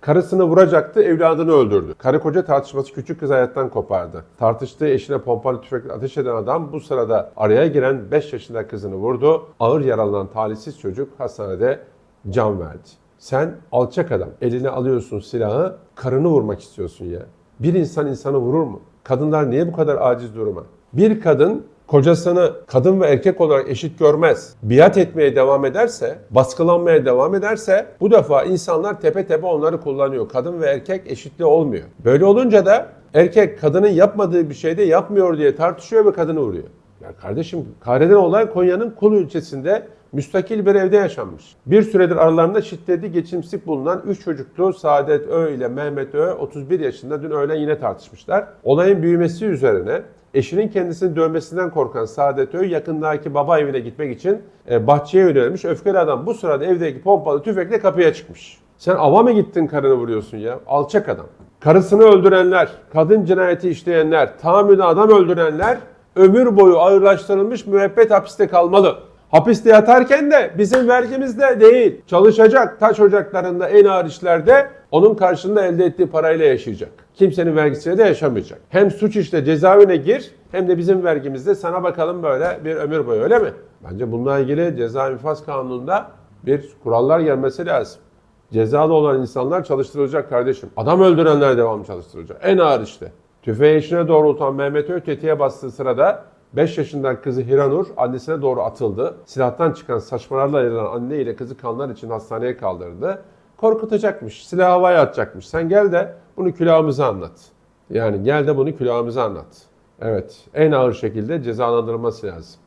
Karısını vuracaktı, evladını öldürdü. Karı koca tartışması küçük kız hayattan kopardı. Tartıştığı eşine pompalı tüfekle ateş eden adam bu sırada araya giren 5 yaşında kızını vurdu. Ağır yaralanan talihsiz çocuk hastanede can verdi. Sen alçak adam, eline alıyorsun silahı, karını vurmak istiyorsun ya. Bir insan insanı vurur mu? Kadınlar niye bu kadar aciz duruma? Bir kadın kocasını kadın ve erkek olarak eşit görmez, biat etmeye devam ederse, baskılanmaya devam ederse bu defa insanlar tepe tepe onları kullanıyor. Kadın ve erkek eşitliği olmuyor. Böyle olunca da erkek kadının yapmadığı bir şeyde yapmıyor diye tartışıyor ve kadını vuruyor. Ya kardeşim kahreden olay Konya'nın Kulu ilçesinde müstakil bir evde yaşanmış. Bir süredir aralarında şiddetli geçimsizlik bulunan 3 çocuklu Saadet Ö ile Mehmet Ö 31 yaşında dün öğlen yine tartışmışlar. Olayın büyümesi üzerine eşinin kendisini dövmesinden korkan Saadet Ö yakındaki baba evine gitmek için e, bahçeye yönelmiş. Öfkeli adam bu sırada evdeki pompalı tüfekle kapıya çıkmış. Sen ava mı gittin karını vuruyorsun ya? Alçak adam. Karısını öldürenler, kadın cinayeti işleyenler, tahammülü adam öldürenler ömür boyu ağırlaştırılmış müebbet hapiste kalmalı. Hapiste yatarken de bizim vergimizde değil. Çalışacak taş ocaklarında en ağır işlerde onun karşılığında elde ettiği parayla yaşayacak. Kimsenin vergisiyle de yaşamayacak. Hem suç işte cezaevine gir hem de bizim vergimizde sana bakalım böyle bir ömür boyu öyle mi? Bence bununla ilgili ceza infaz kanununda bir kurallar gelmesi lazım. Cezalı olan insanlar çalıştırılacak kardeşim. Adam öldürenler devam çalıştırılacak. En ağır işte. Tüfeği eşine doğrultan Mehmet Ö tetiğe bastığı sırada 5 yaşından kızı Hiranur annesine doğru atıldı. Silahtan çıkan saçmalarla ayrılan anne ile kızı kanlar için hastaneye kaldırdı. Korkutacakmış, silahı havaya atacakmış. Sen gel de bunu külahımıza anlat. Yani gel de bunu külahımıza anlat. Evet, en ağır şekilde cezalandırılması lazım.